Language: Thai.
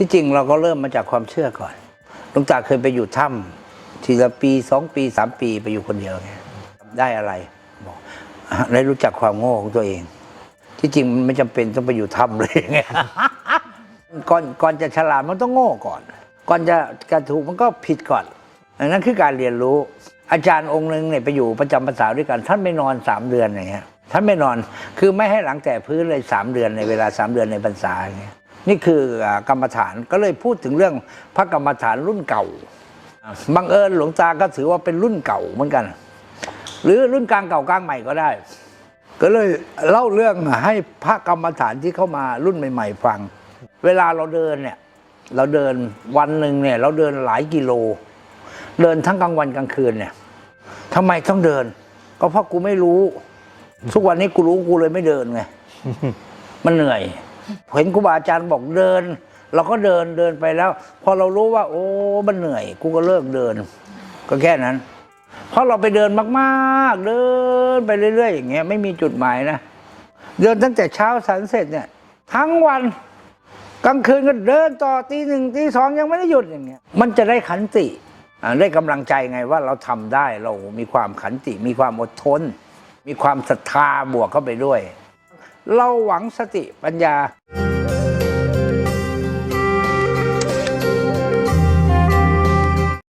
ที่จริงเราก็เริ่มมาจากความเชื่อก่อนหลวงตาเคยไปอยู่ถ้ำทีละปีสองปีสามปีไปอยู่คนเดียวไงได้อะไรบอกได้รู้จักความโง่ของตัวเอง ที่จริงมันไม่จำเป็นต้องไปอยู่ถ้ำเลยไงก่อนก่อนจะฉลาดมันต้องโง่ก่อน ก่อนจะกระถูกมันก็ผิดก่อนอันนั้นคือการเรียนรู้ อาจารย์องค์หนึ่งเนี่ยไปอยู่ประจำภาษาด้วยกัน ท่านไม่นอนสามเดือนอย่างเงี้ยท่านไม่นอนคือไม่ให้หลังแต่พื้นเลยสามเดือนในเวลาสามเดือนในพรรษาอย่างเงี้ย นี่คือกรรมฐานก็เลยพูดถึงเรื่องพระกรรมฐานรุ่นเก่าบังเอิญหลวงตาก็ถือว่าเป็นรุ่นเก่าเหมือนกัน หรือรุ่นกลางเก่ากลางใหม่ก็ได้ ก็เลยเล่าเรื่องให้พระกรรมฐานที่เข้ามารุ่นใหม่ ๆ ฟัง เวลาเราเดินเนี่ยเราเดินวันหนึ่งเนี่ยเราเดินหลายกิโล เดินทั้งกลางวันกลางคืนเนี่ยทำไมต้องเดิน ก็เพราะกูไม่รู้ ทุกวันนี้กูรู้กูเลยไม่เดินไงมันเหนื่อย เห็นครูบาอาจารย์บอกเดิน เราก็เดินเดินไปแล้ว พอเรารู้ว่า โอ้มันเหนื่อย กูก็เลิกเดิน ก็แค่นั้น เพราะเราไปเดินมากๆ เดินไปเรื่อยๆ อย่างเงี้ยไม่มีจุดหมายนะ เดินตั้งแต่เช้าสันเสร็จเนี่ย ทั้งวันกลางคืนก็เดินต่อตีหนึ่งตีสองยังไม่ได้หยุดอย่างเงี้ยมันจะได้ขันติได้กำลังใจไงว่าเราทำได้เรามีความขันติ มีความอดทน มีความศรัทธาบวกเข้าไปด้วย เราหวังสติปัญญา